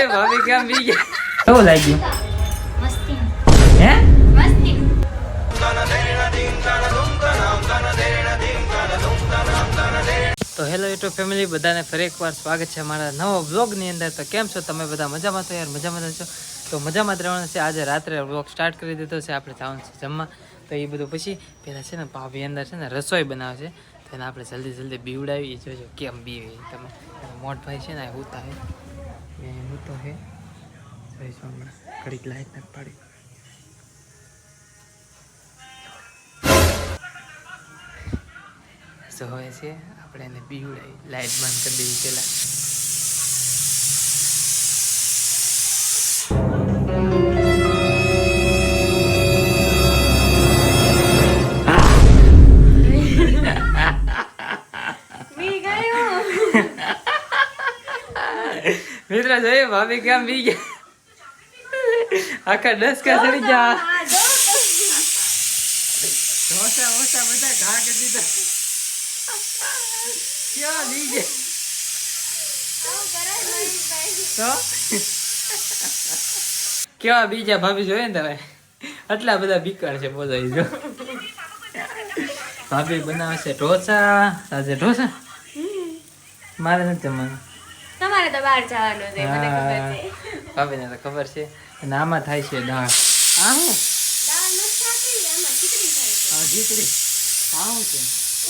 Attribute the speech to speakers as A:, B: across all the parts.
A: જોઈએ ભાભી કેમ બી ગયા? કેવું લાગ્યું?
B: મસ્તી.
A: હે?
B: મસ્તી.
A: તો હેલો યુટ્યુબ ફેમિલી બધાને ફરી એકવાર સ્વાગત છે મારા નવા બ્લોગની અંદર. તો કેમ છો? તમે બધા મજામાં છો? યાર મજામાં છો? તો મજામાં જ રહેવાનું છે. આજે રાત્રે બ્લોગ સ્ટાર્ટ કરી દીધો છે. આપણે જવાનું છે જમવા. તો એ બધું પછી પહેલાં છે ને ભાભી અંદર છે ને રસોઈ બનાવે છે. તો એને આપણે જલ્દી જલ્દી બીવડાવી એ જોજો કેમ બીવી તમે. એનો મોટ ભાઈ છે ને એ હુતા હે. હમણાં ઘડીક લાઈટ નથી પાડી. તો હોય છે, આપણે એને બીવડાવી લાઈટ બંધ કરી દેવી
B: ગયો.
A: મિત્રો જોઈએ ભાભી કેમ બી ગયા? આખા ડસકા ચડી ગયા ઢોસા મોસા બધા ઘા કરી દીધા. કેવા બી ગયા?
B: તો?
A: કેવા બીજા ભાભી જોઈએ ને તમે? આટલા બધા બીકાર છે બોલો જો. ભાભી બનાવશે ઢોસા આજે ઢોસા? મારે નથી જમવાનું.
B: તમારે તો બહાર જવાનું છે મને ખબર છે.
A: ભાભીને તો ખબર છે. અને આમાં થાય છે દાળ. આ હું
B: દાળ નથી ખીચડી થાય છે.
A: આ ખીચડી આ હું છે.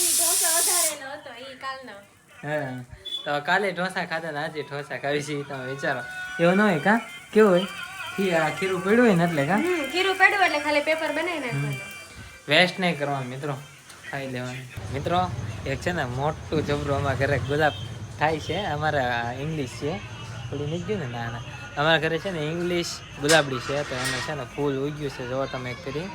B: ઈ ઢોસો વધારેલો હતો ઈ કાલનો.
A: હા. તો કાલે ઢોસા ખાધા ને આજે ઢોસા ખાવી છે તમે વિચારો. એવું ન હોય કા? કેવું હોય? ખીરું પડ્યું હોય ને એટલે કા?
B: ખીરું પડ્યું એટલે ખાલી પેપર બનાવી નાખવાનું.
A: વેસ્ટ નહીં કરવાનું મિત્રો. ખાઈ લેવાનું. મિત્રો એક છે ને મોટું જબરું અમારા ઘરે ગુલાબ થાય છે, અમારા ઇંગ્લિશ છે. થોડું નીકળ્યું ને, ના ના. અમારા ઘરે છે ને ઇંગ્લિશ ગુલાબડી છે, તો એને છે ને ફૂલ ઉગ્યું છે જો તમે કરી,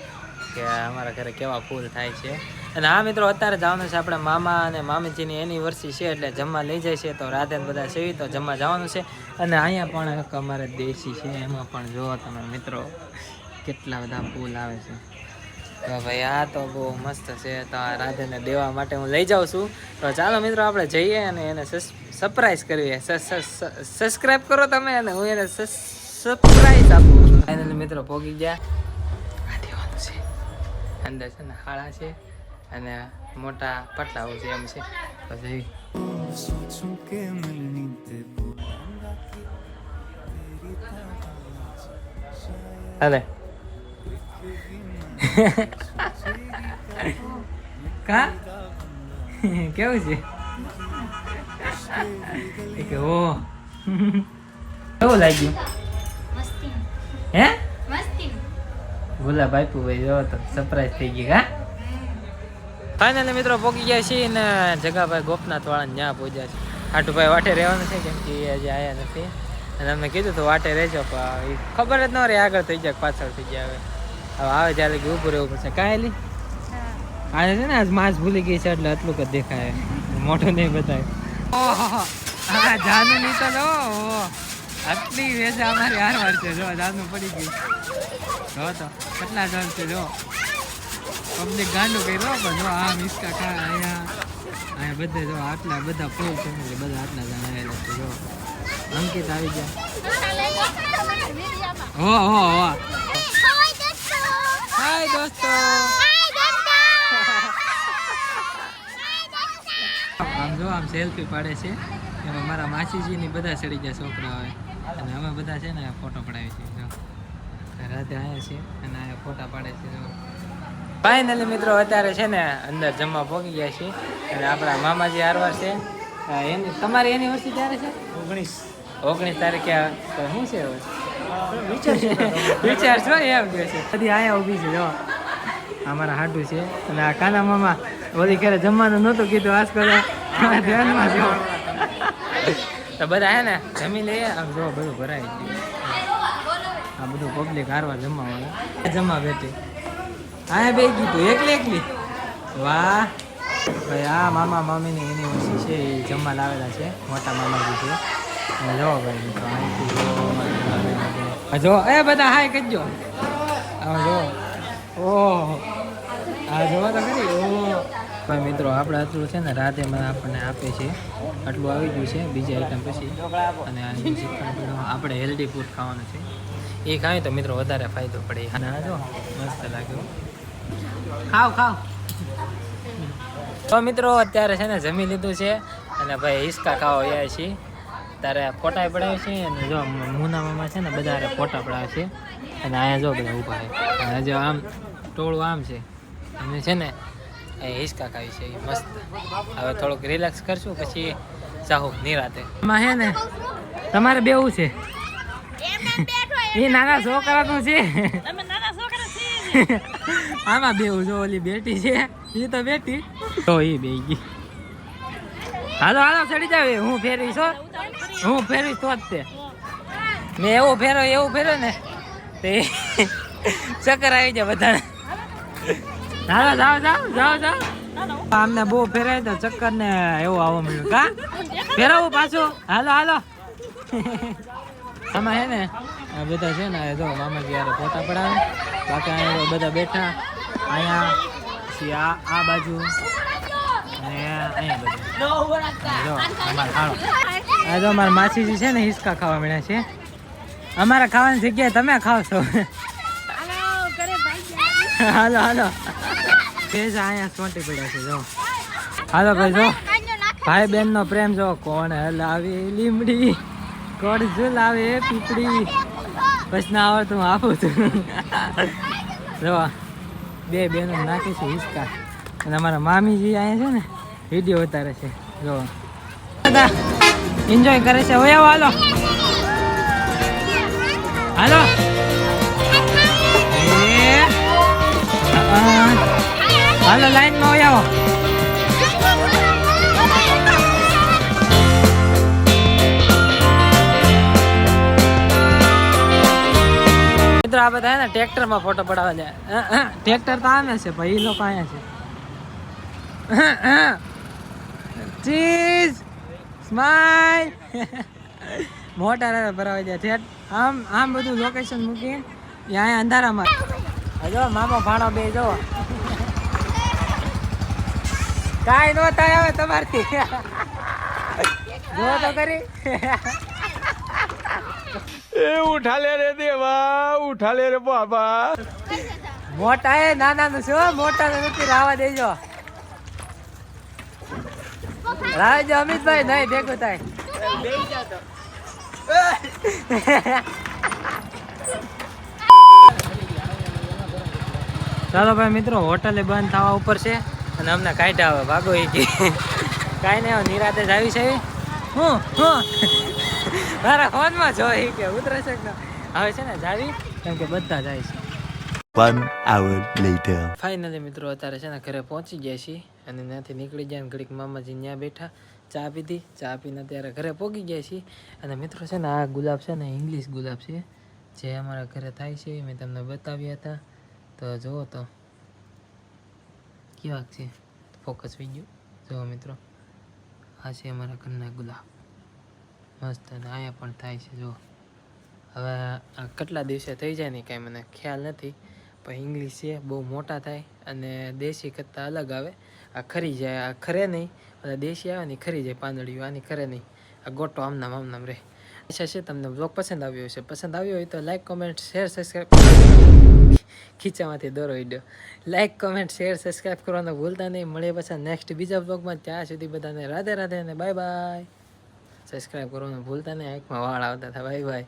A: કે અમારા ઘરે કેવા ફૂલ થાય છે. અને હા, મિત્રો, અત્યારે જવાનું છે આપણે મામા અને મામીજીની એનિવર્સરી છે, એટલે જમવા લઈ જાય છે, તો રાતે બધા સેવી તો જમવા જવાનું છે. અને અહીંયા પણ એક અમારે દેશી છે, એમાં પણ જુઓ તમે મિત્રો, કેટલા બધા ફૂલ આવે છે. ભાઈ આ તો બહુ મસ્ત છે. તો આ રાધેને દેવા માટે હું લઈ જાઉં છું. તો ચાલો મિત્રો, આપણે જઈએ અને એને સરપ્રાઈઝ કરીએ. સબસ્ક્રાઈબ કરો તમે અને હું એને સરપ્રાઈઝ આપું ફાઇનલી મિત્રો પોગી ગયા. આ દેવાનું છે. અંદર છે ને હાળા છે અને મોટા પટલાઓ છે એમ છે. તો જઈ કા કેવું છે? કે ઓ. કેવું લાગ્યું? હે? ગુલાબ આપ્યું ભાઈ જો તો સરપ્રાઈઝ થઈ ગઈ હા? ફાઇનલી મિત્રો પહોંચી ગયા છીએ ને જગાભાઈ ગોપનાથ વાળા ત્યાં પહોંચ્યા છે. હાટુભાઈ વાટે રહેવાનું છે કેમ કે હજી આવ્યા નથી. અને અમને કીધું તો વાટે રહેજો પણ ખબર જ ન રહે આગળ થઈ જાય પાછળ થઈ જાય હવે. હવે આવે ત્યારે કે ઉપર રહેવું પડશે. કાંઈ આજે છે ને આજ માસ ભૂલી ગઈ છે એટલે આટલું જ દેખાય. મોટું નહીં બતાવે હા. જાનુ નહીં તો લો આટલી વેજા અમારી હારવાર છે. જો જાનુ પડી ગઈ. જો તો કેટલા જણ છે જો. પબ્લિક ગાંડું કર્યો પણ જો આ મિસ્કા ખા અહીંયા. અહીંયા બધે જો આટલા બધા ફૂલ ફેમિલી બધા આટલા જણ આવેલા છે જો. અંકિત આવી ગયા. હો હો હો. હાય દોસ્તો આમ જો આમ સેલ્ફી પાડે છે. એમાં મારા માસીજીની બધા ચડી ગયા છોકરા હોય અને અમે બધા છે ને ફોટો પડાવી છે જો. રાતે આવ્યા છે અને આ ફોટા પાડે છે જો. ફાઇનલી મિત્રો અત્યારે છે ને અંદર જમવા પહોંચી ગયા છે અને આપણા મામાજી આરવાર છે. એની તમારી એની વર્ષી ક્યારે છે? ઓગણીસ. ઓગણીસ તારીખે તો શું છે હવે વિચાર છો એમ કે છે. બધી આયા ઊભી છે જો. અમારા હાટું છે. અને આ કાના મામા ઓલી ક્યારે જમવાનું નહોતું કીધું આજ કરે. ધ્યાનમાં જો. તો બધા હે ને જમી લઈએ આમ જો બધું ગયું. આ બધું પબ્લિક હારવા જમવા વાળા જમવા બેઠી. હા બે કીધું એકલી એકલી. વાહ. ભાઈ આ મામા મામીની એનિવર્સરી છે એ જમવા લાવેલા છે. મોટા મામાજી છે. ભાઈ મિત્રો અહીંથી જો, એ બધા હાય કરજો. આ જો. ઓહ આ જોવા તો ખરી. ઓહ મિત્રો, આપણે આટલું છે ને, રાતે મને આપણને આપે છે. આટલું આવી ગયું છે, બીજી આઈટમ પછી. અને આપણે હેલ્ધી ફૂડ ખાવાનું છે. એ ખાય તો મિત્રો વધારે ફાયદો પડે. અને આ જો, મસ્ત લાગ્યું. ખાવ ખાવ તો મિત્રો, અત્યારે છે ને, જમી લીધું છે. અને ભાઈ હિસકા ખાવા આવ્યા છીએ. તારે ફોટા પડાવે છે અને જો મુના મામા છે ને બધા ફોટા પડાવે છે. અને અહીંયા જો બધા ઊભા છે. અને જો આમ ટોળું આમ છે. અને છે ને એ હિસકા ખાવી છે. એ મસ્ત. હવે થોડુંક રિલેક્સ કરશું, પછી સાહુ નિરાતે એમાં છે ને, તમારે બેવું છે? એ નાના છોકરાનું છે. આમાં બેવું જો, ઓલી બેટી છે. એ તો બેટી. તો એ બે ગઈ. હાલો હાલો, ચડી જાવ હું ફેરવીશ, હો. હું ફેરવી તો જ તે. મેં એવું ફેરો એવું ફેરો ને, તે ચક્કર આવી જાય બધાને. હાલો જાઓ જાઓ જાઓ જાઓ. આમને બહુ ફેરાય તો ચક્કર ને એવું આવવા મળ્યું કા? ફેરવું પાછું. હાલો હાલો. આમાં હે ને, આ બધા છે ને જો મામાજી યારે ફોટા પડાવે. બાકી અહીંયા બધા બેઠા. અહીંયા, પછી આ આ બાજુ. અને અહીંયા બધું. જો અમારે હાલો. આ તો અમારા માસીજી છે ને, હિસકા ખાવા મળ્યા છે. અમારે ખાવાની જગ્યાએ તમે ખાવ છો હાલો હાલો. તે જ અહીંયા ચોંટી પડ્યા છે, જો. હાલો ભાઈ, જો. ભાઈ બેન નો પ્રેમ, જો. કોણ હલાવે લીમડી? કોણ ઝુલાવે પીપળી? પછી ના આવડતું હું આપું છું. જો બે બેનો નાખી છે હિસકા. અને અમારા મામીજી અહીંયા છે ને, વીડિયો ઉતારે છે. જો. એન્જોય કરે છે. હવે આવો હાલો. હાલો. હાલો લાઈનમાં ઓય આવો. મિત્રો આ બધા ને ટ્રેક્ટરમાં ફોટો પડાવવા જાય ટ્રેક્ટર તો આમે છે ભાઈ એ લોકો અહીંયા છે. ચીઝ સ્માઈલ મોટા રાડા ભરાવા જાય ઠેઠ આમ આમ બધું લોકેશન મૂકી અહીંયા અંધારામાં. જો મામો ભાડો બે જો. કાંઈ નો થાય હવે તમારથી. જો તો કરી
C: એ ઉઠા લે રે દેવા ઉઠા લે રે બાબા.
A: મોટા એ નાના નું શું મોટા નથી રાવા દેજો. રાવજો અમિતભાઈ નહીં ભેગું થાય. ચાલો ભાઈ મિત્રો હોટલે બંધ થવા ઉપર છે અને અમને કાઢ્યા હવે ભાગો એ કે. કાંઈ નહીં આવે નિરાતે જ આવી છે હું હું? મારા ફોનમાં જો એ કે ઉતરે છે હવે છે ને જાવી કેમ કે બધા જાય છે.
D: One hour later.
A: ફાઇનલી મિત્રો અત્યારે છે ને ઘરે પહોંચી ગયા છીએ. અને ત્યાંથી નીકળી ગયા ઘડીક મામાજી ત્યાં બેઠા, ચા પીધી. ચા પીને ત્યારે ઘરે પોગી ગયા છીએ. અને મિત્રો છે ને, આ ગુલાબ છે ને, ઇંગ્લિશ ગુલાબ છે, જે અમારા ઘરે થાય છે, મેં તમને બતાવ્યા હતા. તો જુઓ તો કેવાક છે? ફોકસ થઈ ગયું. જુઓ મિત્રો, આ છે અમારા ઘરના ગુલાબ. મસ્ત અને અહીંયા પણ થાય છે, જુઓ. હવે આ કેટલા દિવસે થઈ જાય ને કાંઈ મને ખ્યાલ નથી, પણ ઇંગ્લિશ છે, બહુ મોટા થાય અને દેશી કરતાં અલગ આવે. આ ખરી જાય, આ ખરે નહીં. અને દેશી આવે ને ખરી જાય, પાંદડીઓ આની ખરે નહીં. આ ગોટો આમનામ આમનામ રહે. અચ્છા છે તમને બ્લોગ પસંદ આવ્યો હશે. પસંદ આવ્યો હોય તો લાઈક કોમેન્ટ શેર સબસ્ક્રાઈબ ખીચામાંથી દોરો video like comment share subscribe કરવાનું ભૂલતા નહીં. મળે પાછા નેક્સ્ટ બીજા બ્લોગમાં ત્યાં સુધી બધાને રાધે રાધે અને બાય બાય સબસ્ક્રાઈબ કરવાનું ભૂલતા નહીં. આંખમાં વાળ આવતા હતા. Bye bye